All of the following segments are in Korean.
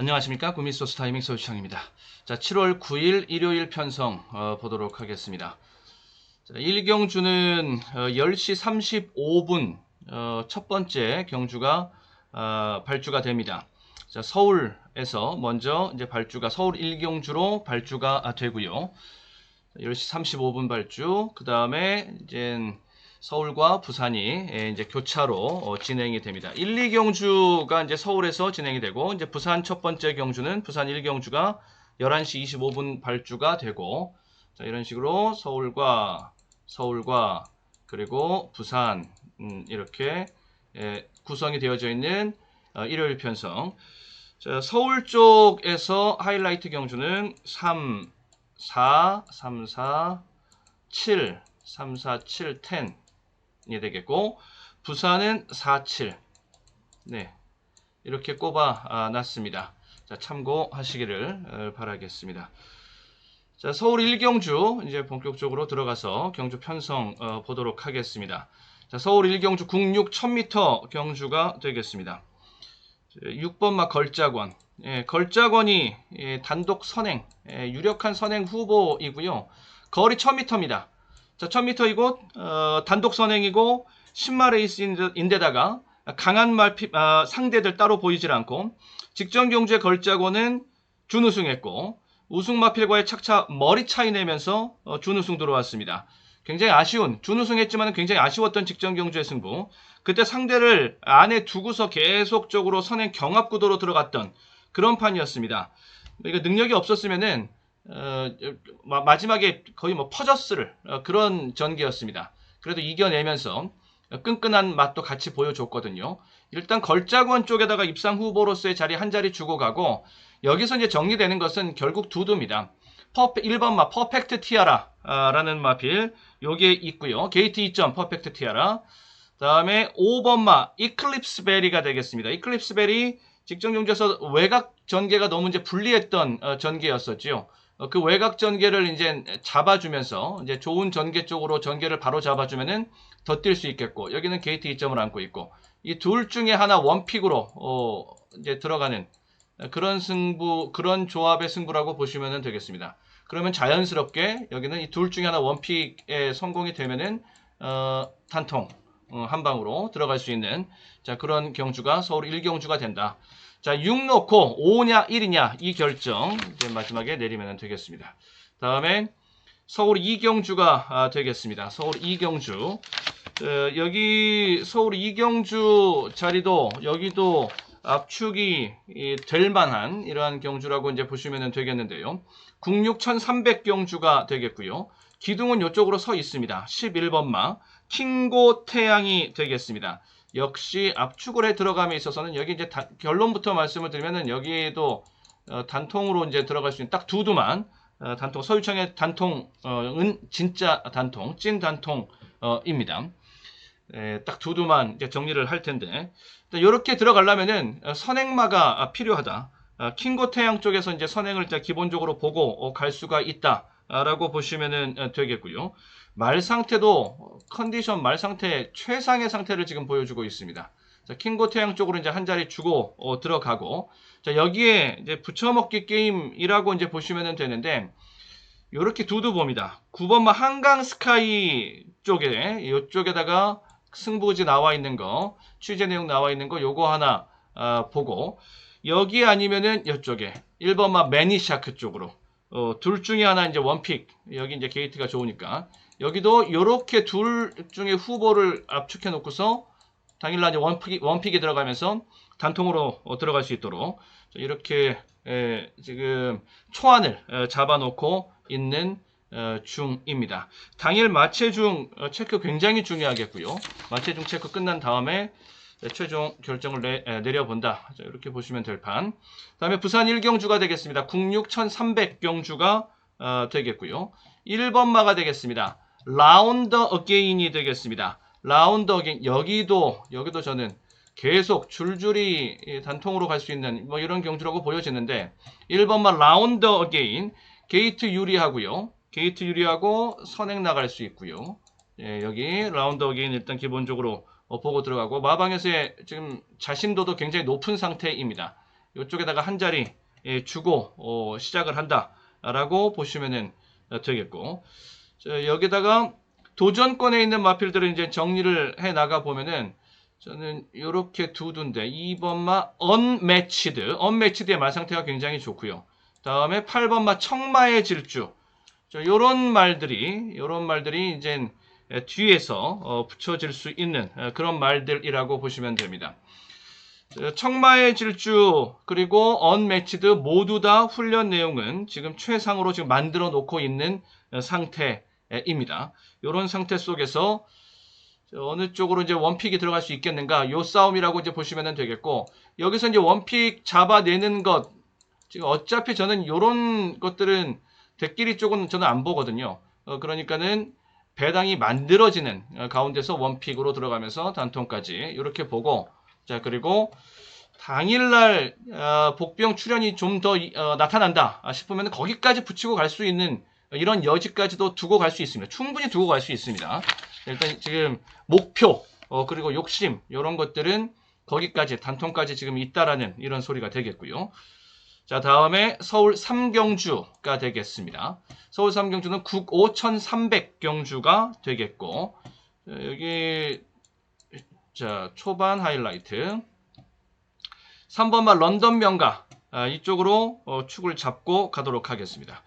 안녕하십니까 구미소스 타이밍 소유창입니다. 자 7월 9일 일요일 편성 어, 보도록 하겠습니다. 자, 1경주는 어, 10시 35분 어, 첫 번째 경주가 어, 발주가 됩니다. 자, 서울에서 먼저 이제 발주가 서울 1경주로 발주가 아, 되고요. 10시 35분 발주. 그 다음에 이제 서울과 부산이 예, 이제 교차로 어, 진행이 됩니다. 1, 2경주가 이제 서울에서 진행이 되고 이제 부산 첫 번째 경주는 부산 1경주가 11시 25분 발주가 되고 자, 이런 식으로 서울과 서울과 그리고 부산 음, 이렇게 예, 구성이 되어져 있는 어, 일요일 편성. 자, 서울 쪽에서 하이라이트 경주는 3, 4, 3, 4, 7, 3, 4, 7, 10. 이 되겠고 부산은 47. 네. 이렇게 꼽아 아, 놨습니다. 자, 참고하시기를 어, 바라겠습니다. 자, 서울 1경주 이제 본격적으로 들어가서 경주 편성 어, 보도록 하겠습니다. 자, 서울 1경주 국육 1000m 경주가 되겠습니다. 6번마 걸작원. 예, 걸작원이 예, 단독 선행, 예, 유력한 선행 후보이고요. 거리 1000m입니다. 자, 1000m이고 어, 단독 선행이고 10마 레이스인데다가 강한 말 피, 아, 상대들 따로 보이질 않고 직전 경주의 걸작원은 준우승했고 우승 마필과의 착차 머리 차이 내면서 어, 준우승 들어왔습니다. 굉장히 아쉬운 준우승했지만 굉장히 아쉬웠던 직전 경주의 승부. 그때 상대를 안에 두고서 계속적으로 선행 경합 구도로 들어갔던 그런 판이었습니다. 그러니까 능력이 없었으면은 어, 마, 마지막에 거의 뭐 퍼저스를 어, 그런 전개였습니다. 그래도 이겨내면서 끈끈한 맛도 같이 보여줬거든요. 일단 걸작원 쪽에다가 입상 후보로서의 자리 한 자리 주고 가고 여기서 이제 정리되는 것은 결국 두두입니다. 퍼펙, 1번 마 퍼펙트 티아라라는 마필 요게 있고요. 게이트 2점 퍼펙트 티아라 다음에 5번 마 이클립스 베리가 되겠습니다. 이클립스 베리 직전 경주에서 외곽 전개가 너무 이제 불리했던 어, 전개였었죠. 어, 그 외곽 전개를 이제 잡아주면서 이제 좋은 전개 쪽으로 전개를 바로 잡아주면은 더 뛸 수 있겠고 여기는 게이트 2점을 안고 있고 이 둘 중에 하나 원픽으로 어, 이제 들어가는 그런 승부 그런 조합의 승부라고 보시면 되겠습니다. 그러면 자연스럽게 여기는 이 둘 중에 하나 원픽에 성공이 되면은 어, 단통 어, 한 방으로 들어갈 수 있는 자 그런 경주가 서울 1경주가 된다. 자, 6 놓고 5냐 1이냐 이 결정 이제 마지막에 내리면 되겠습니다. 다음에 서울 2경주가 아, 되겠습니다. 서울 2경주 어, 여기 서울 2경주 자리도 여기도 압축이 이, 될 만한 이러한 경주라고 이제 보시면 되겠는데요. 국육 1300 경주가 되겠고요. 기둥은 이쪽으로 서 있습니다. 11번마 킹고 태양이 되겠습니다. 역시 압축을 해 들어감에 있어서는 여기 이제 다, 결론부터 말씀을 드리면은 여기에도 어, 단통으로 이제 들어갈 수 있는 딱 두 두만 어, 단통 서유청의 단통은 진짜 단통 찐 단통입니다. 에, 딱 두 두만 이제 정리를 할 텐데 이렇게 들어가려면은 어, 선행마가 필요하다. 어, 킹고 태양 쪽에서 이제 선행을 기본적으로 보고 어, 갈 수가 있다라고 보시면 어, 되겠고요. 말 상태도 컨디션 말 상태 최상의 상태를 지금 보여주고 있습니다. 자, 킹고 태양 쪽으로 이제 한 자리 주고 어, 들어가고. 자, 여기에 이제 붙여먹기 게임이라고 이제 보시면 되는데 이렇게 두두 봅니다. 9번마 한강 스카이 쪽에 이쪽에다가 승부지 나와 있는 거 취재 내용 나와 있는 거 요거 하나 아, 보고. 여기 아니면은 이쪽에 1번마 매니샤크 쪽으로. 어, 둘 중에 하나 이제 원픽. 여기 이제 게이트가 좋으니까 여기도 이렇게 둘 중에 후보를 압축해 놓고서 당일날 이제 원픽이, 들어가면서 단통으로 어, 들어갈 수 있도록 이렇게 에, 지금 초안을 에, 잡아놓고 있는 어, 중입니다. 당일 마체중 어, 체크 굉장히 중요하겠고요. 마체중 체크 끝난 다음에 최종 결정을 내, 에, 내려본다. 자, 이렇게 보시면 될 판. 다음에 부산 1경주가 되겠습니다. 국육 1300경주가 어, 되겠고요. 1번마가 되겠습니다. 라운더 어게인이 되겠습니다. 라운더 어게인 여기도 여기도 저는 계속 줄줄이 단통으로 갈 수 있는 뭐 이런 경주라고 보여지는데 1번마 라운더 어게인 게이트 유리하고요. 게이트 유리하고 선행 나갈 수 있고요. 예, 여기 라운더 어게인 일단 기본적으로 어, 보고 들어가고 마방에서의 지금 자신도도 굉장히 높은 상태입니다. 이쪽에다가 한 자리 예, 주고 어, 시작을 한다라고 보시면 되겠고 자, 여기다가 도전권에 있는 마필들을 이제 정리를 해 나가 보면은 저는 이렇게 두 두인데 2번마 unmatched, unmatched의 말 상태가 굉장히 좋고요. 다음에 8번마 청마의 질주. 요런 말들이 요런 말들이 이제 뒤에서 어, 붙여질 수 있는 어, 그런 말들이라고 보시면 됩니다. 저, 청마의 질주 그리고 unmatched 모두 다 훈련 내용은 지금 최상으로 지금 만들어 놓고 있는 어, 상태 입니다. 이런 상태 속에서 어느 쪽으로 이제 원픽이 들어갈 수 있겠는가 요 싸움이라고 이제 보시면 되겠고 여기서 이제 원픽 잡아내는 것 지금 어차피 저는 요런 것들은 대끼리 쪽은 저는 안 보거든요. 어, 그러니까는 배당이 만들어지는 어, 가운데서 원픽으로 들어가면서 단통까지 이렇게 보고 자 그리고 당일날 어, 복병 출현이 좀 더 나타난다 싶으면 거기까지 붙이고 갈 수 있는 이런 여지까지도 두고 갈 수 있습니다. 충분히 두고 갈 수 있습니다. 일단 지금 목표 어, 그리고 욕심 이런 것들은 거기까지 단통까지 지금 있다라는 이런 소리가 되겠고요. 자 다음에 서울 삼경주가 되겠습니다. 서울 삼경주는 국 5,300경주가 되겠고 자, 여기 자 초반 하이라이트 3번만 런던 명가 아, 이쪽으로 어, 축을 잡고 가도록 하겠습니다.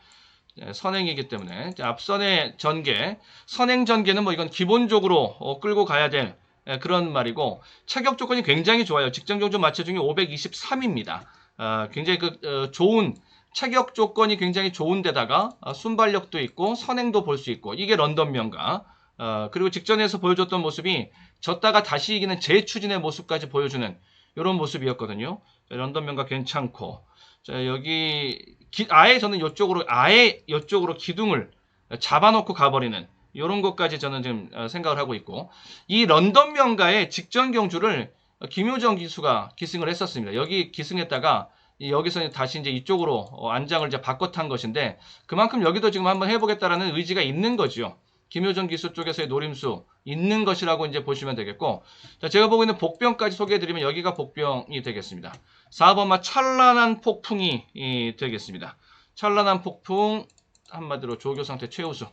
예, 선행이기 때문에 앞선의 전개, 선행 전개는 뭐 이건 기본적으로 어, 끌고 가야 될 예, 그런 말이고 체격 조건이 굉장히 좋아요. 직전 경주 마체 중에 523입니다. 아, 굉장히 그 어, 좋은 체격 조건이 굉장히 좋은데다가 아, 순발력도 있고 선행도 볼 수 있고 이게 런던 명가. 아, 그리고 직전에서 보여줬던 모습이 졌다가 다시 이기는 재추진의 모습까지 보여주는 이런 모습이었거든요. 런던 명가 괜찮고 자 여기 기, 아예 저는 이쪽으로 아예 이쪽으로 기둥을 잡아놓고 가버리는 이런 것까지 저는 지금 어, 생각을 하고 있고 이 런던 명가의 직전 경주를 김효정 기수가 기승을 했었습니다. 여기 기승했다가 여기서 다시 이제 이쪽으로 어, 안장을 이제 바꿔 탄 것인데 그만큼 여기도 지금 한번 해보겠다라는 의지가 있는 거죠. 김효정 기수 쪽에서의 노림수 있는 것이라고 이제 보시면 되겠고 자, 제가 보고 있는 복병까지 소개해드리면 여기가 복병이 되겠습니다. 4번마 찬란한 폭풍이 되겠습니다. 찬란한 폭풍 한마디로 조교 상태 최우수.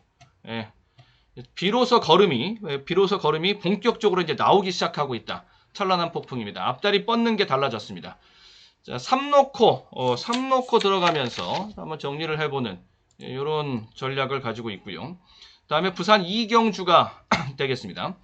예. 비로소 걸음이 예, 비로소 걸음이 본격적으로 이제 나오기 시작하고 있다. 찬란한 폭풍입니다. 앞다리 뻗는 게 달라졌습니다. 자, 3 놓고 어, 3 놓고 들어가면서 한번 정리를 해보는 이런 전략을 가지고 있고요. 다음에 부산 이경주가 되겠습니다.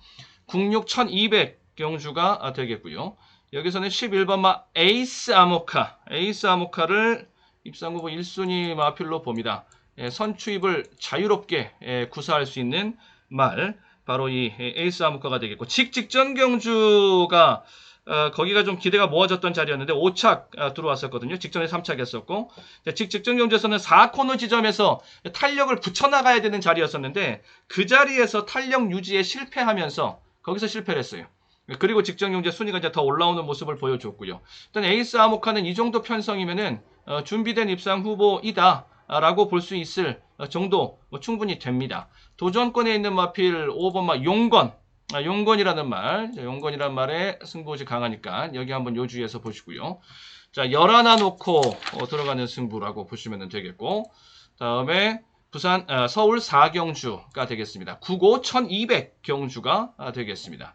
국육 1200 경주가 되겠고요. 여기서는 11번마 에이스 아모카, 에이스 아모카를 입상 후보 1순위 마필로 봅니다. 예, 선추입을 자유롭게 예, 구사할 수 있는 말, 바로 이 에이스 아모카가 되겠고 직직전 경주가 어, 거기가 좀 기대가 모아졌던 자리였는데 5착 어, 들어왔었거든요. 직전에 3착 했었고 직직전 경주에서는 4코너 지점에서 탄력을 붙여나가야 되는 자리였었는데 그 자리에서 탄력 유지에 실패하면서 거기서 실패를 했어요. 그리고 직전 경제 순위가 이제 더 올라오는 모습을 보여줬고요. 일단 에이스 아모카는 이 정도 편성이면은 어, 준비된 입상 후보이다 라고 볼 수 있을 정도 뭐 충분히 됩니다. 도전권에 있는 마필 5번 마 용건 아, 용건이라는 말, 용건이라는 말에 승부지 강하니까 여기 한번 요 주의해서 보시고요. 자, 열 하나 놓고 어, 들어가는 승부라고 보시면 되겠고, 다음에 부산, 아, 서울 4경주가 되겠습니다. 9고 1200 경주가 아, 되겠습니다.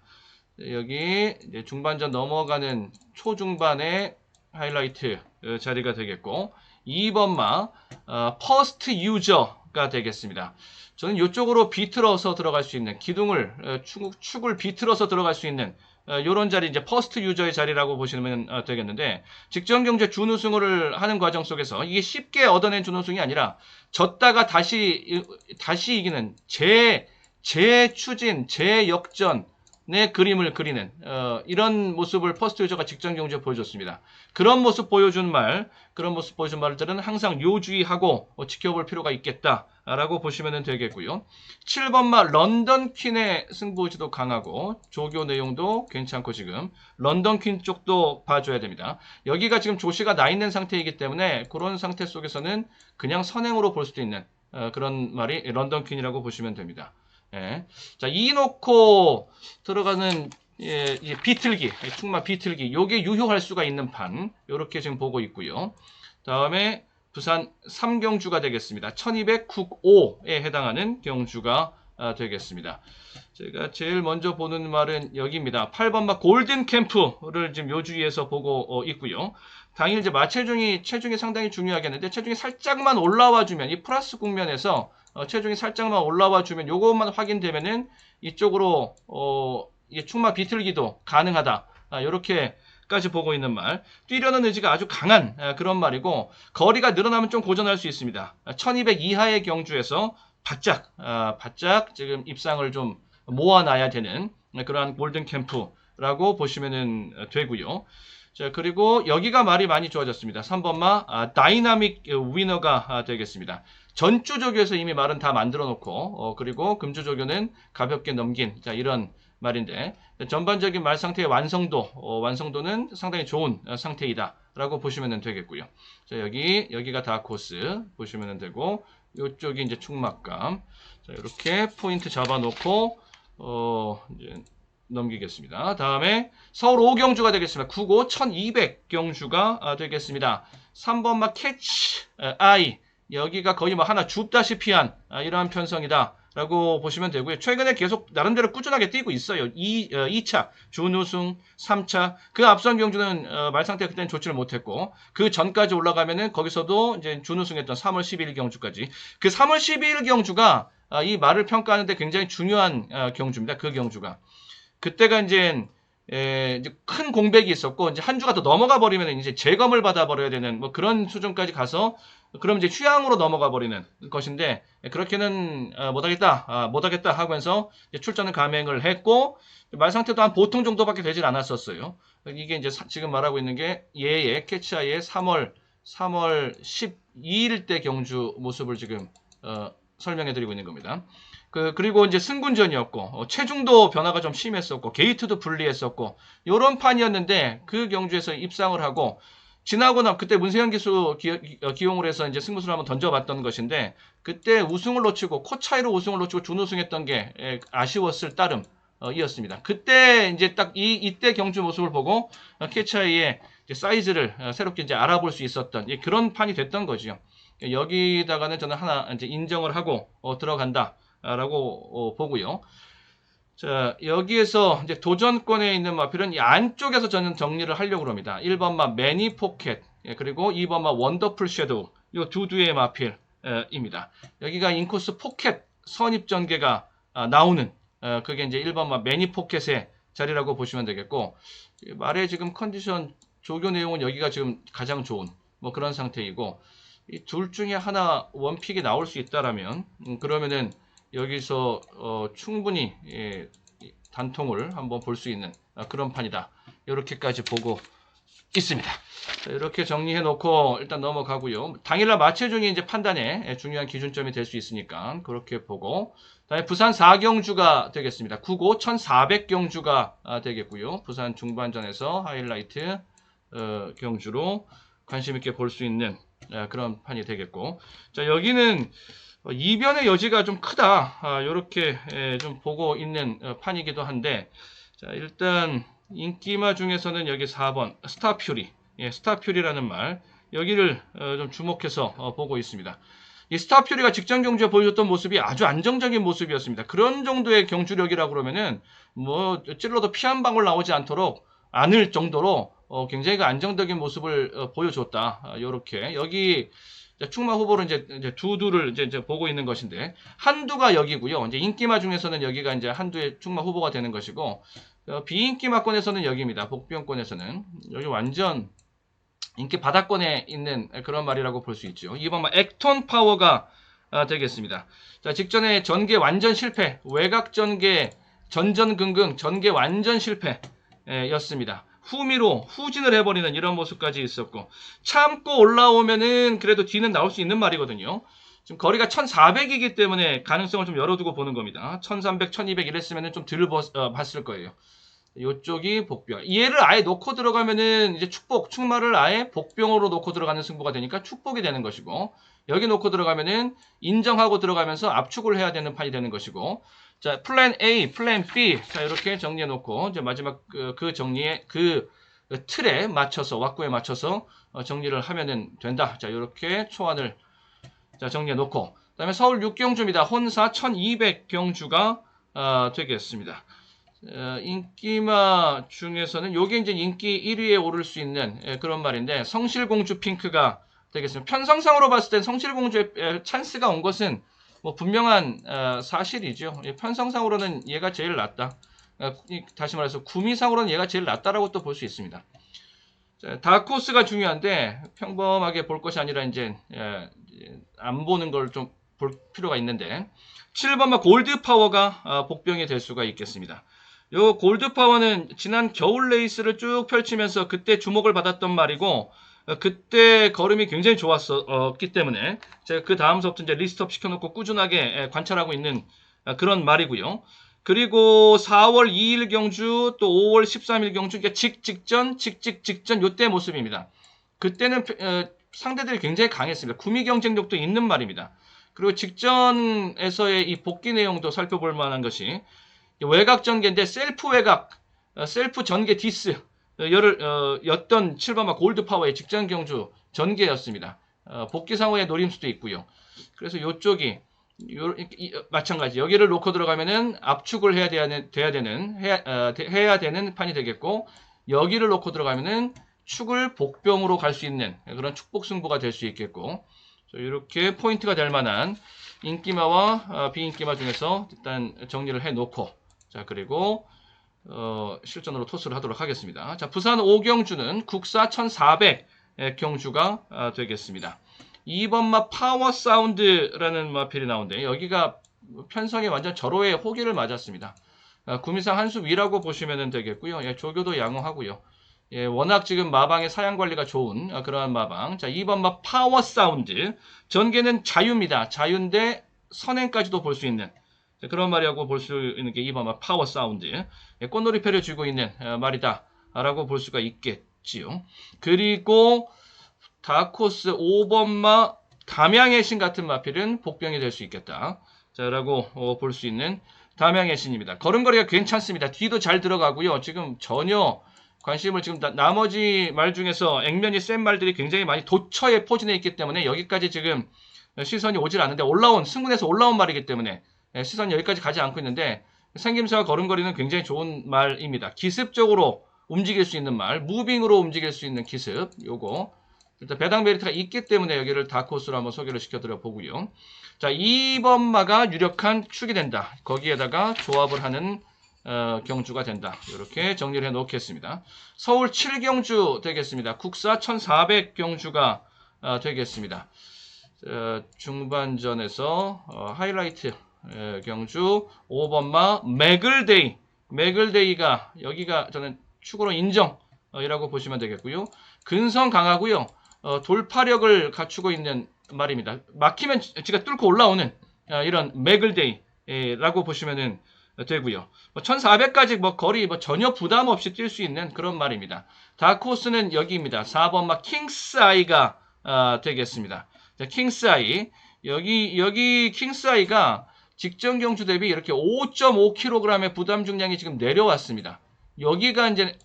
여기 중반전 넘어가는 초중반의 하이라이트 어, 자리가 되겠고, 2번마 어, 퍼스트 유저가 되겠습니다. 저는 이쪽으로 비틀어서 들어갈 수 있는 기둥을 어, 축, 축을 비틀어서 들어갈 수 있는 이런 어, 자리 이제 퍼스트 유저의 자리라고 보시면 어, 되겠는데 직전 경제 준우승을 하는 과정 속에서 이게 쉽게 얻어낸 준우승이 아니라 졌다가 다시 다시 이기는 재 재추진 재역전 내 그림을 그리는 어, 이런 모습을 퍼스트 유저가 직전 경주에 보여줬습니다. 그런 모습 보여준 말, 그런 모습 보여준 말들은 항상 요주의하고 어, 지켜볼 필요가 있겠다라고 보시면 되겠고요. 7번마 런던 퀸의 승부지도 강하고 조교 내용도 괜찮고 지금 런던 퀸 쪽도 봐줘야 됩니다. 여기가 지금 조시가 나 있는 상태이기 때문에 그런 상태 속에서는 그냥 선행으로 볼 수도 있는 어, 그런 말이 런던 퀸이라고 보시면 됩니다. 예. 자, 이 놓고 들어가는 예, 이제 비틀기, 충마 비틀기, 요게 유효할 수가 있는 판, 요렇게 지금 보고 있고요. 다음에 부산 삼경주가 되겠습니다. 1200국오에 해당하는 경주가 아, 되겠습니다. 제가 제일 먼저 보는 말은 여기입니다. 8번 막 골든 캠프를 지금 요 주위에서 보고 어, 있고요. 당일 이제 마체중이 체중이 상당히 중요하겠는데 체중이 살짝만 올라와 주면 이 플러스 국면에서 어, 체중이 살짝만 올라와 주면 요것만 확인되면은 이쪽으로 어, 충마 비틀기도 가능하다. 아, 이렇게까지 보고 있는 말. 뛰려는 의지가 아주 강한 아, 그런 말이고 거리가 늘어나면 좀 고전할 수 있습니다. 1200 이하의 경주에서 바짝 아, 바짝 지금 입상을 좀 모아놔야 되는 그러한 골든 캠프라고 보시면 되고요. 자 그리고 여기가 말이 많이 좋아졌습니다. 3번마 아, 다이나믹 위너가 아, 되겠습니다. 전주 조교에서 이미 말은 다 만들어 놓고 어, 그리고 금주 조교는 가볍게 넘긴 자 이런 말인데 전반적인 말 상태의 완성도 어, 완성도는 상당히 좋은 어, 상태이다 라고 보시면 되겠고요. 자 여기 여기가 다 코스 보시면 되고 이쪽이 이제 충막감 자 이렇게 포인트 잡아 놓고 어 이제 넘기겠습니다. 다음에 서울 5경주가 되겠습니다. 95 1200 경주가 아, 되겠습니다. 3번 막 캐치 에, 아이 여기가 거의 뭐 하나 줍다시피 한 아, 이러한 편성이다. 라고 보시면 되고요. 최근에 계속 나름대로 꾸준하게 뛰고 있어요. 2, 어, 2차 준우승, 3차 그 앞선 경주는 어, 말 상태 그때는 좋지를 못했고 그 전까지 올라가면은 거기서도 이제 준우승했던 3월 12일 경주까지 그 3월 12일 경주가 아, 이 말을 평가하는데 굉장히 중요한 아, 경주입니다. 그 경주가 그때가 이제 에, 이제 큰 공백이 있었고 이제 한 주가 더 넘어가 버리면 이제 재검을 받아 버려야 되는 뭐 그런 수준까지 가서 그럼 이제 휴양으로 넘어가 버리는 것인데 그렇게는 어, 못하겠다 아, 못하겠다 하면서 출전을 감행을 했고 말 상태도 한 보통 정도밖에 되질 않았었어요. 이게 이제 사- 지금 말하고 있는 게 얘의 캐치아의 3월 3월 12일 때 경주 모습을 지금 어, 설명해 드리고 있는 겁니다. 그, 그리고 이제 승군전이었고, 어, 체중도 변화가 좀 심했었고, 게이트도 불리했었고, 요런 판이었는데, 그 경주에서 입상을 하고, 지나고 나, 그때 문세현 기수 기, 어, 기용을 해서 이제 승부수를 한번 던져봤던 것인데, 그때 우승을 놓치고, 코 차이로 우승을 놓치고 준우승했던 게 에, 아쉬웠을 따름, 어, 이었습니다. 그때 이제 딱 이, 이때 경주 모습을 보고, 어, 캐차이의 이제 사이즈를 어, 새롭게 이제 알아볼 수 있었던, 예, 그런 판이 됐던 거죠. 여기다가는 저는 하나 이제 인정을 하고 어, 들어간다. 라고 어, 보고요. 자, 여기에서 이제 도전권에 있는 마필은 이 안쪽에서 저는 정리를 하려고 합니다. 1번 마 매니 포켓, 예, 그리고 2번 마 원더풀 섀도우, 이두 두의 마필입니다. 여기가 인코스 포켓 선입 전개가 아, 나오는, 어, 그게 이제 1번 마 매니 포켓의 자리라고 보시면 되겠고, 이 말의 지금 컨디션 조교 내용은 여기가 지금 가장 좋은 뭐 그런 상태이고, 이 둘 중에 하나 원픽이 나올 수 있다라면, 음, 그러면은 여기서 어, 충분히 예, 이 단통을 한번 볼 수 있는 아, 그런 판이다. 이렇게까지 보고 있습니다. 자, 이렇게 정리해 놓고 일단 넘어가고요. 당일날 마체중이 이제 판단에 예, 중요한 기준점이 될 수 있으니까 그렇게 보고 다음에 부산 4경주가 되겠습니다. 9고 1400경주가 아, 되겠고요. 부산 중반전에서 하이라이트 어, 경주로 관심 있게 볼 수 있는 아, 그런 판이 되겠고 자 여기는 어, 이변의 여지가 좀 크다. 아, 이렇게 좀 보고 있는 어, 판이기도 한데, 자, 일단 인기마 중에서는 여기 4번 스타퓨리, 예, 스타퓨리라는 말 여기를 어, 좀 주목해서 어, 보고 있습니다. 이 스타퓨리가 직전 경주에 보여줬던 모습이 아주 안정적인 모습이었습니다. 그런 정도의 경주력이라 그러면은 뭐 찔러도 피 한 방울 나오지 않도록 않을 정도로 어, 굉장히 그 안정적인 모습을 어, 보여줬다. 아, 요렇게 여기 자, 충마 후보를 이제, 이제 두두를 이제, 이제 보고 있는 것인데 한두가 여기고요. 이제 인기마 중에서는 여기가 이제 한두의 충마 후보가 되는 것이고 어, 비인기마권에서는 여기입니다. 복병권에서는 여기 완전 인기 바닥권에 있는 그런 말이라고 볼 수 있죠. 이번 말 액톤 파워가 아, 되겠습니다. 자, 직전에 전개 완전 실패, 외곽 전개 전전긍긍 전개 완전 실패 였습니다. 후미로 후진을 해버리는 이런 모습까지 있었고 참고 올라오면은 그래도 뒤는 나올 수 있는 말이거든요. 지금 거리가 1400이기 때문에 가능성을 좀 열어두고 보는 겁니다. 1300, 1200 이랬으면 좀덜 어, 봤을 거예요. 이쪽이 복병. 얘를 아예 놓고 들어가면은 이제 축복, 축마를 아예 복병으로 놓고 들어가는 승부가 되니까 축복이 되는 것이고 여기 놓고 들어가면은 인정하고 들어가면서 압축을 해야 되는 판이 되는 것이고 자, 플랜 A, 플랜 B. 자, 이렇게 정리해 놓고 이제 마지막 그, 그 정리에 그 틀에 맞춰서 왁구에 맞춰서 어, 정리를 하면은 된다. 자, 이렇게 초안을 자, 정리해 놓고 그다음에 서울 6경주입니다. 혼사 1200경주가 어, 되겠습니다. 어, 인기마 중에서는 요게 이제 인기 1위에 오를 수 있는 예, 그런 말인데 성실공주 핑크가 되겠습니다. 편성상으로 봤을 땐 성실공주의 에, 찬스가 온 것은 뭐 분명한 어, 사실이죠. 예, 편성상으로는 얘가 제일 낫다. 어, 이- 다시 말해서 구미상으로는 얘가 제일 낫다라고 또 볼 수 있습니다. 자, 다코스가 중요한데 평범하게 볼 것이 아니라 이제 예, 안 보는 걸 좀 볼 필요가 있는데 7번마 골드 파워가 어, 복병이 될 수가 있겠습니다. 요 골드 파워는 지난 겨울 레이스를 쭉 펼치면서 그때 주목을 받았던 말이고 어, 그때 걸음이 굉장히 좋았었기 때문에 제가 그 다음서부터 이제 리스트업 시켜놓고 꾸준하게 예, 관찰하고 있는 어, 그런 말이고요. 그리고 4월 2일 경주 또 5월 13일 경주 직 직전 직직 직전 요때 모습입니다. 그때는 어, 상대들이 굉장히 강했습니다. 구미 경쟁력도 있는 말입니다. 그리고 직전에서의 이 복귀 내용도 살펴볼 만한 것이 외곽 전개인데 셀프 외곽, 어, 셀프 전개 디스 어, 열을 어, 였던 7번마 골드 파워의 직전 경주 전개였습니다. 어, 복귀 상호의 노림수도 있고요. 그래서 이쪽이 요, 이- 이- 마찬가지 여기를 놓고 들어가면은 압축을 해야 되는 돼야 되는 해야, 어, 되- 해야 되는 판이 되겠고 여기를 놓고 들어가면은 축을 복병으로 갈 수 있는 그런 축복 승부가 될 수 있겠고 이렇게 포인트가 될 만한 인기마와 어, 비인기마 중에서 일단 정리를 해 놓고 자 그리고 어, 실전으로 토스를 하도록 하겠습니다. 자 부산 오경주는 국사 1400 경주가 아, 되겠습니다. 2번 마 파워 사운드라는 마필이 나오는데 여기가 편성에 완전 절호의 호기를 맞았습니다. 아, 구미상 한 수 위라고 보시면 되겠고요. 예, 조교도 양호하고요. 예, 워낙 지금 마방의 사양 관리가 좋은 아, 그러한 마방. 자, 2번 마 파워 사운드. 전개는 자유입니다. 자유인데 선행까지도 볼 수 있는 자, 그런 말이라고 볼 수 있는 게 2번마 파워 사운드. 예, 꽃놀이패를 쥐고 있는 어, 말이다. 라고 볼 수가 있겠지요. 그리고 다코스 5번마 담양의 신 같은 마필은 복병이 될 수 있겠다. 자, 라고 어, 볼수 있는 담양의 신입니다. 걸음걸이가 괜찮습니다. 뒤도 잘 들어가고요. 지금 전혀 관심을 지금 나, 나머지 말 중에서 액면이 센 말들이 굉장히 많이 도처에 포진해 있기 때문에 여기까지 지금 시선이 오질 않는데 올라온 승군에서 올라온 말이기 때문에 예, 시선이 여기까지 가지 않고 있는데 생김새와 걸음걸이는 굉장히 좋은 말입니다. 기습적으로 움직일 수 있는 말, 무빙으로 움직일 수 있는 기습, 요거 일단 배당 메리트가 있기 때문에 여기를 다코스로 한번 소개를 시켜드려 보고요. 자, 2번 마가 유력한 축이 된다. 거기에다가 조합을 하는 어, 경주가 된다. 이렇게 정리를 해 놓겠습니다. 서울 7경주 되겠습니다. 국사 1400 경주가 어, 되겠습니다. 어, 중반전에서 어, 하이라이트 에, 경주 5번마 맥을데이 맥을데이가 여기가 저는 축으로 인정이라고 보시면 되겠고요. 근성 강하고요. 어, 돌파력을 갖추고 있는 말입니다. 막히면 지가 뚫고 올라오는 어, 이런 맥을데이라고 보시면 되고요. 1400까지 뭐 거리 뭐 전혀 부담 없이 뛸 수 있는 그런 말입니다. 다코스는 여기입니다. 4번 막 킹스 아이가 아, 되겠습니다. 자, 킹스 아이 여기 여기 킹스 아이가 직전 경주 대비 이렇게 5.5kg의 부담 중량이 지금 내려왔습니다. 여기가 이제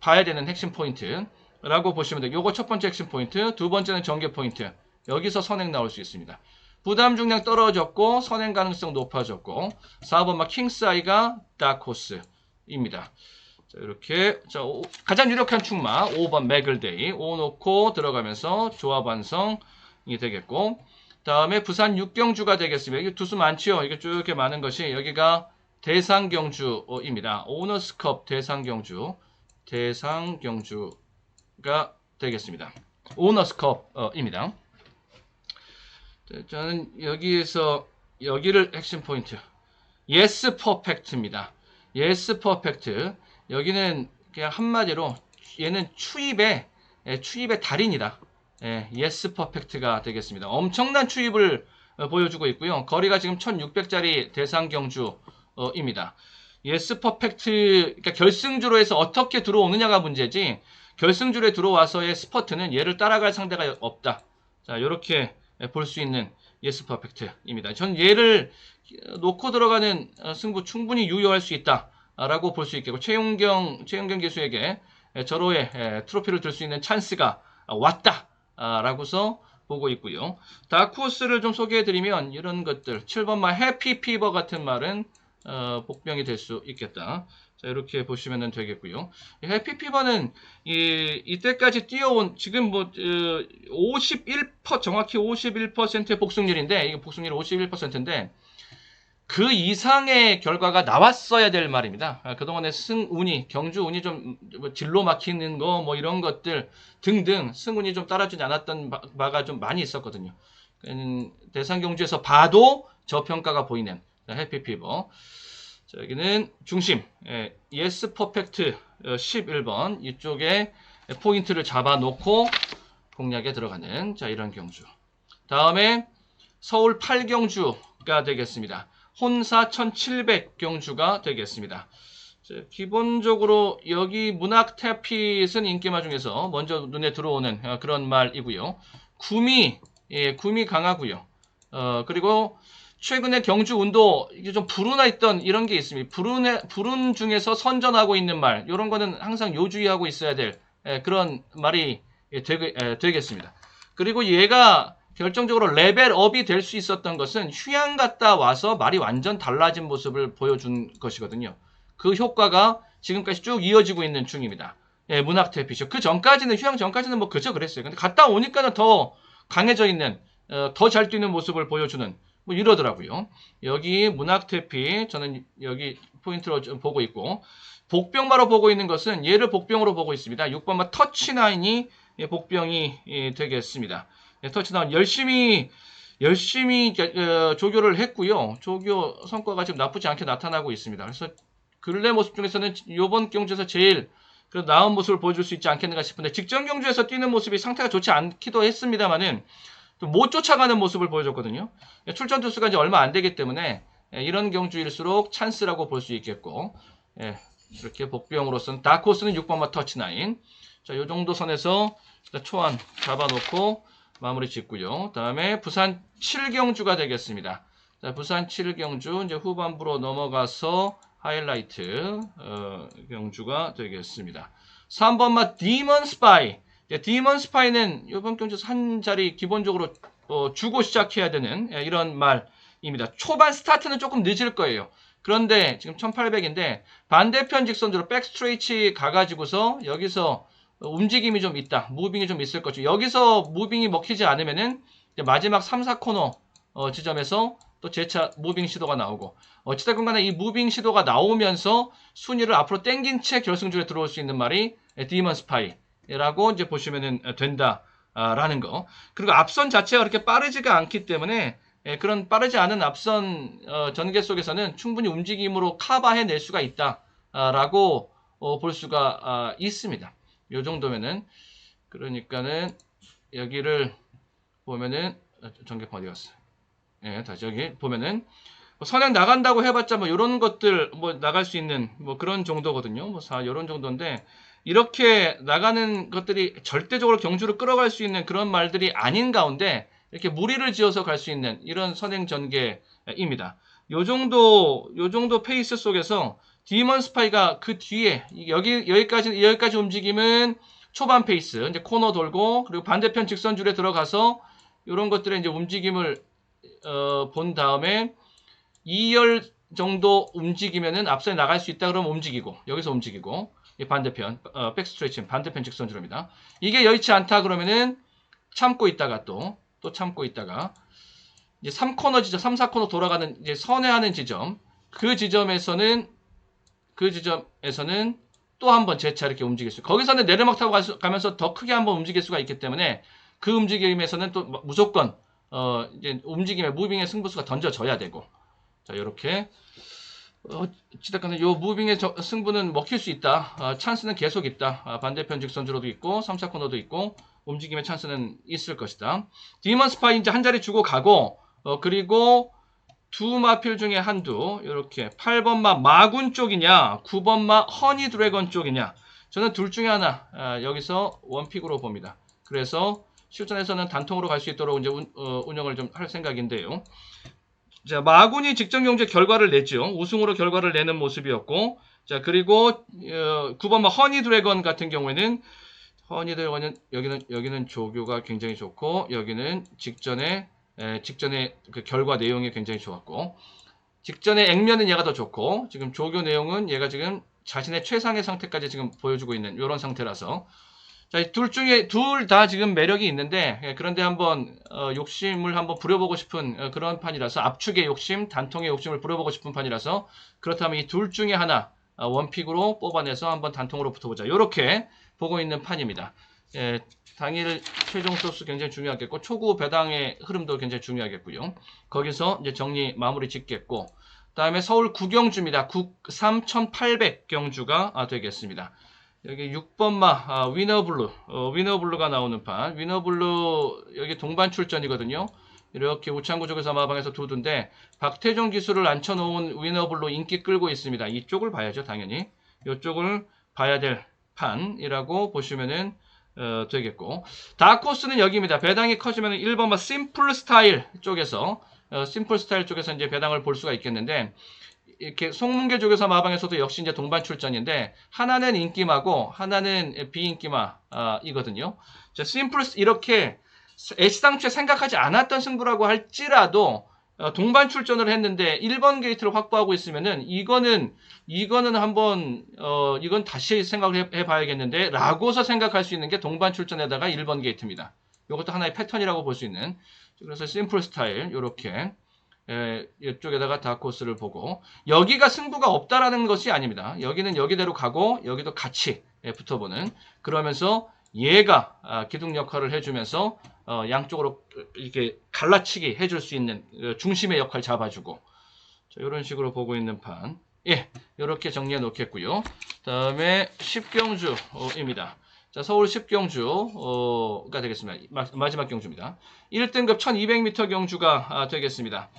봐야 되는 핵심 포인트라고 보시면 돼요. 요거 첫 번째 핵심 포인트, 두 번째는 전개 포인트. 여기서 선행 나올 수 있습니다. 부담 중량 떨어졌고 선행 가능성 높아졌고 4번 막 킹스아이가 다코스입니다. 자, 이렇게 자, 오- 가장 유력한 축마 5번 맥을데이 5 놓고 들어가면서 조합 완성이 되겠고 다음에 부산 육경주가 되겠습니다. 이게 두수 많지요. 이게 쭉 이렇게 많은 것이 여기가 대상경주입니다. 오너스컵 대상경주 대상경주가 되겠습니다. 오너스컵입니다. 자, 저는 여기에서 여기를 핵심 포인트 예스 퍼펙트입니다. 예스 퍼펙트 여기는 그냥 한마디로 얘는 추입의 예, 추입의 달인이다. 예, 예스 퍼펙트가 되겠습니다. 엄청난 추입을 어, 보여주고 있고요. 거리가 지금 1600짜리 대상 경주입니다. 예스 퍼펙트 그러니까 결승주로 해서 어떻게 들어오느냐가 문제지 결승주에 들어와서의 스퍼트는 얘를 따라갈 상대가 없다. 자, 이렇게 볼 수 있는 예스 퍼펙트입니다. 전 얘를 놓고 들어가는 어, 승부 충분히 유효할 수 있다라고 볼 수 있겠고 최용경 최용경 기수에게 에, 트로피를 들 수 있는 찬스가 왔다 라고서 보고 있고요. 다크호스를 좀 소개해드리면 이런 것들 7번마 해피 피버 같은 말은 어, 복병이 될 수 있겠다. 자, 이렇게 보시면 되겠고요. 이 해피 피버는 이, 이때까지 뛰어온 지금 뭐 어, 51% 정확히 51%의 복승률인데 이게 복승률 51%인데 그 이상의 결과가 나왔어야 될 말입니다. 아, 그동안의 승운이, 경주운이 좀뭐 진로 막히는 거, 뭐 이런 것들 등등 승운이 좀 따라주지 않았던 바- 바가 좀 많이 있었거든요. 음, 대상 경주에서 봐도 저평가가 보이는 해피피버. 자, 여기는 중심, 예, 예스 퍼펙트 11번 이쪽에 포인트를 잡아놓고 공략에 들어가는 자 이런 경주. 다음에 서울 8경주가 되겠습니다. 혼사 1700 경주가 되겠습니다. 자, 기본적으로 여기 문학 태핏은 인기마 중에서 먼저 눈에 들어오는 어, 그런 말이고요. 구미, 예, 구미 강하고요. 어, 그리고 최근에 경주 운도 이게 좀 불운하 있던 이런 게 있습니다. 불운의 불운 중에서 선전하고 있는 말, 이런 거는 항상 요주의하고 있어야 될 예, 그런 말이 예, 되게, 예, 되겠습니다. 그리고 얘가 결정적으로 레벨업이 될 수 있었던 것은 휴양 갔다 와서 말이 완전 달라진 모습을 보여준 것이거든요. 그 효과가 지금까지 쭉 이어지고 있는 중입니다. 예, 문학 태피쇼. 그 전까지는 휴양 전까지는 뭐 그저 그랬어요. 근데 갔다 오니까는 더 강해져 있는 어, 더 잘 뛰는 모습을 보여주는 뭐 이러더라고요. 여기 문학 태피 저는 여기 포인트로 좀 보고 있고 복병마로 보고 있는 것은 얘를 복병으로 보고 있습니다. 6번마 터치나인이 예, 복병이 예, 되겠습니다. 예, 터치나인 열심히 열심히 어, 조교를 했고요. 조교 성과가 지금 나쁘지 않게 나타나고 있습니다. 그래서 근래 모습 중에서는 이번 경주에서 제일 그래도 나은 모습을 보여줄 수 있지 않겠는가 싶은데 직전 경주에서 뛰는 모습이 상태가 좋지 않기도 했습니다만은 좀못 쫓아가는 모습을 보여줬거든요. 출전 투수가 이제 얼마 안 되기 때문에 예, 이런 경주일수록 찬스라고 볼 수 있겠고 예, 이렇게 복병으로서는 다코스는 6번마 터치나인 자, 요 정도 선에서 초안 잡아놓고 마무리 짓고요. 다음에 부산 7경주가 되겠습니다. 자, 부산 7경주 이제 후반부로 넘어가서 하이라이트 어, 경주가 되겠습니다. 3번마 디먼 스파이. 디먼 스파이는 이번 경주에서 한 자리 기본적으로 어, 주고 시작해야 되는 예, 이런 말입니다. 초반 스타트는 조금 늦을 거예요. 그런데 지금 1800인데 반대편 직선으로 백스트레이치 가가지고서 여기서 움직임이 좀 있다. 무빙이 좀 있을 거죠. 여기서 무빙이 먹히지 않으면은 마지막 3, 4코너 어, 지점에서 또 재차 무빙 시도가 나오고 어찌됐건 간에 이 무빙 시도가 나오면서 순위를 앞으로 땡긴 채 결승조에 들어올 수 있는 말이 디먼 스파이라고 이제 보시면 된다라는 거. 그리고 앞선 자체가 그렇게 빠르지가 않기 때문에 예, 그런 빠르지 않은 앞선 어, 전개 속에서는 충분히 움직임으로 커버해낼 수가 있다라고 어, 볼 수가 아, 있습니다. 요 정도면은 그러니까는 여기를 보면은 아, 전개판 어디 갔어? 예, 다시 여기 보면은 뭐 선행 나간다고 해봤자 뭐 이런 것들 뭐 나갈 수 있는 뭐 그런 정도거든요. 뭐사 이런 정도인데 이렇게 나가는 것들이 절대적으로 경주를 끌어갈 수 있는 그런 말들이 아닌 가운데 이렇게 무리를 지어서 갈 수 있는 이런 선행 전개입니다. 요 정도 요 정도 페이스 속에서 디먼 스파이가 그 뒤에 여기 여기까지 여기까지 움직임은 초반 페이스 이제 코너 돌고 그리고 반대편 직선 줄에 들어가서 이런 것들의 이제 움직임을 어, 본 다음에 2열 정도 움직이면은 앞서 나갈 수 있다 그러면 움직이고 여기서 움직이고 이 반대편 어, 백스트레이치 반대편 직선 줄입니다. 이게 여의치 않다 그러면은 참고 있다가 또또 참고 있다가 이제 3코너 지점 3, 4코너 돌아가는 이제 선회하는 지점 그 지점에서는 그 지점에서는 또 한 번 재차 이렇게 움직일 수 거기서는 내리막 타고 갈 수- 가면서 더 크게 한번 움직일 수가 있기 때문에 그 움직임에서는 또 무조건 어 이제 움직임의 무빙의 승부수가 던져져야 되고 자 이렇게 어, 어찌됐건 요 무빙의 저- 승부는 먹힐 수 있다. 아, 찬스는 계속 있다. 아, 반대편 직선주로도 있고 3, 4코너도 있고 움직임의 찬스는 있을 것이다. 디먼 스파이 이제 한 자리 주고 가고 어, 그리고 두 마필 중에 한두 이렇게 8번마 마군 쪽이냐 9번마 허니 드래건 쪽이냐 저는 둘 중에 하나 아, 여기서 원픽으로 봅니다. 그래서 실전에서는 단통으로 갈 수 있도록 이제 운, 어, 운영을 좀 할 생각인데요. 자, 마군이 직전 경제 결과를 냈죠. 우승으로 결과를 내는 모습이었고, 자, 그리고, 어, 9번 허니 드래건 같은 경우에는, 허니 드래건은, 여기는, 여기는 조교가 굉장히 좋고, 여기는 직전에, 에, 직전에 그 결과 내용이 굉장히 좋았고, 직전에 액면은 얘가 더 좋고, 지금 조교 내용은 얘가 지금 자신의 최상의 상태까지 지금 보여주고 있는 이런 상태라서, 자, 이둘 중에 둘 다 지금 매력이 있는데 예, 그런데 한번 어, 욕심을 한번 부려보고 싶은 어, 그런 판이라서 압축의 욕심, 단통의 욕심을 부려보고 싶은 판이라서 그렇다면 이 둘 중에 하나 어, 원픽으로 뽑아내서 한번 단통으로 붙어보자. 이렇게 보고 있는 판입니다. 예, 당일 최종 소스 굉장히 중요하겠고 초구 배당의 흐름도 굉장히 중요하겠고요. 거기서 이제 정리 마무리 짓겠고 다음에 서울 구경주입니다. 국 3,800 경주가 아, 되겠습니다. 여기 6번마 아, 위너블루 어, 위너블루가 나오는 판 위너블루 여기 동반 출전이거든요 이렇게 우창구 쪽에서 마방에서 두둔데 박태종 기술을 앉혀놓은 위너블루 인기 끌고 있습니다 이쪽을 봐야죠 당연히 이쪽을 봐야 될 판이라고 보시면은 어, 되겠고 다코스는 여기입니다 배당이 커지면 1번마 심플 스타일 쪽에서 어, 심플 스타일 쪽에서 이제 배당을 볼 수가 있겠는데 이렇게 송문계 쪽에서 마방에서도 역시 이제 동반 출전인데 하나는 인기마고 하나는 비인기마이거든요. 자, 심플 이렇게 애시당초에 생각하지 않았던 승부라고 할지라도 어, 동반 출전을 했는데 1번 게이트를 확보하고 있으면은 이거는 이거는 한번 어 이건 다시 생각을 해, 해봐야겠는데 라고서 생각할 수 있는 게 동반 출전에다가 1번 게이트입니다. 이것도 하나의 패턴이라고 볼 수 있는 그래서 심플 스타일 이렇게 에, 이쪽에다가 다코스를 보고 여기가 승부가 없다라는 것이 아닙니다. 여기는 여기대로 가고 여기도 같이 예, 붙어보는 그러면서 얘가 아, 기둥 역할을 해주면서 어, 양쪽으로 이렇게 갈라치기 해줄 수 있는 어, 중심의 역할 잡아주고 자, 이런 식으로 보고 있는 판. 예, 이렇게 정리해 놓겠고요. 다음에 10경주입니다. 자, 서울 10경주가 되겠습니다. 마, 마지막 경주입니다. 1등급 1200m 경주가 아, 되겠습니다.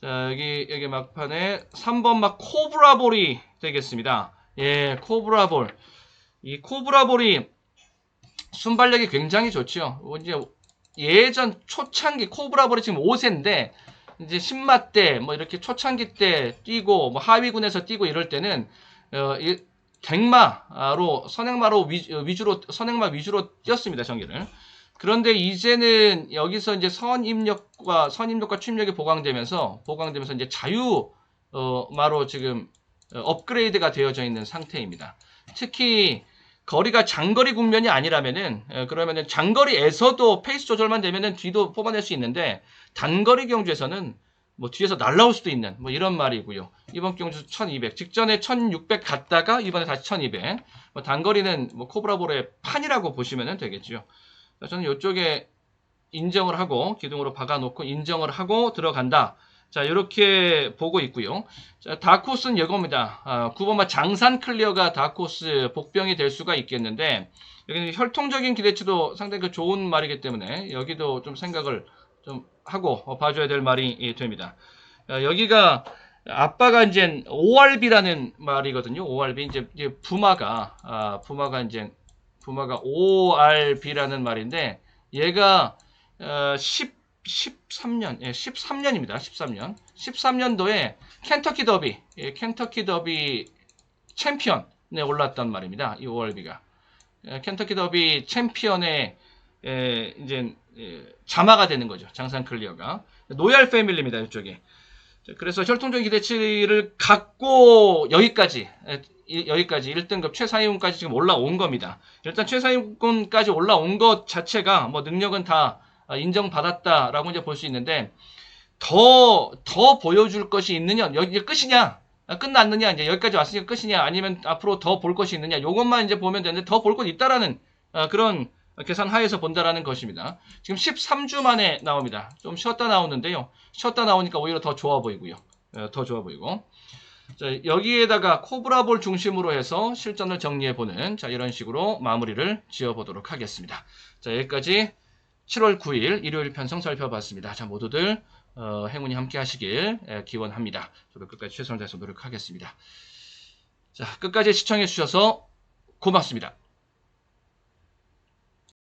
자, 여기, 여기 막판에 3번 막 코브라볼이 되겠습니다. 예, 코브라볼. 이 코브라볼이 순발력이 굉장히 좋죠. 이제 예전 초창기 코브라볼이 지금 5세인데 이제 신마 때 뭐 이렇게 초창기 때 뛰고 뭐 하위군에서 뛰고 이럴 때는 어, 이 갱마로 선행마로 위, 어, 위주로 선행마 위주로 뛰었습니다 전기를. 그런데 이제는 여기서 이제 선입력과 선입력과 추입력이 보강되면서 보강되면서 이제 자유 어, 마로 지금 어, 업그레이드가 되어져 있는 상태입니다. 특히 거리가 장거리 국면이 아니라면은 에, 그러면은 장거리에서도 페이스 조절만 되면은 뒤도 뽑아낼 수 있는데 단거리 경주에서는 뭐 뒤에서 날라올 수도 있는 뭐 이런 말이고요. 이번 경주 1200 직전에 1600 갔다가 이번에 다시 1200. 뭐 단거리는 뭐 코브라볼의 판이라고 보시면 되겠죠. 저는 이쪽에 인정을 하고 기둥으로 박아놓고 인정을 하고 들어간다. 자 이렇게 보고 있고요. 자, 다코스는 이겁니다. 아, 9번마 장산 클리어가 다코스 복병이 될 수가 있겠는데 여기는 혈통적인 기대치도 상당히 그 좋은 말이기 때문에 여기도 좀 생각을 좀 하고 어, 봐줘야 될 말이 예, 됩니다. 아, 여기가 아빠가 이제 ORB라는 말이거든요. ORB 이제, 이제 부마가 아, 부마가 이제 부마가 ORB라는 말인데 얘가 어, 10 13년, 예, 13년입니다. 13년. 13년도에 켄터키 더비, 예, 켄터키 더비 챔피언에 올랐단 말입니다. 이 ORB가. 예, 켄터키 더비 챔피언의 예, 이제 예, 자마가 되는 거죠. 장산 클리어가. 노얄 패밀리입니다. 이쪽에. 자, 그래서 혈통적 기대치를 갖고 여기까지 예, 이- 여기까지 1등급 최상위군까지 지금 올라온 겁니다. 일단 최상위군까지 올라온 것 자체가 뭐 능력은 다 아, 인정받았다라고 이제 볼 수 있는데 더 더 보여줄 것이 있느냐 여기 끝이냐 아, 끝났느냐 이제 여기까지 왔으니까 끝이냐 아니면 앞으로 더 볼 것이 있느냐 요것만 이제 보면 되는데 더 볼 것 있다라는 아, 그런 계산 하에서 본다라는 것입니다. 지금 13주 만에 나옵니다. 좀 쉬었다 나오는데요. 쉬었다 나오니까 오히려 더 좋아 보이고요. 어, 더 좋아 보이고. 자, 여기에다가 코브라볼 중심으로 해서 실전을 정리해보는 자, 이런 식으로 마무리를 지어보도록 하겠습니다. 자, 여기까지 7월 9일 일요일 편성 살펴봤습니다. 자, 모두들 어, 행운이 함께 하시길 에, 기원합니다. 저도 끝까지 최선을 다해서 노력하겠습니다. 자, 끝까지 시청해 주셔서 고맙습니다.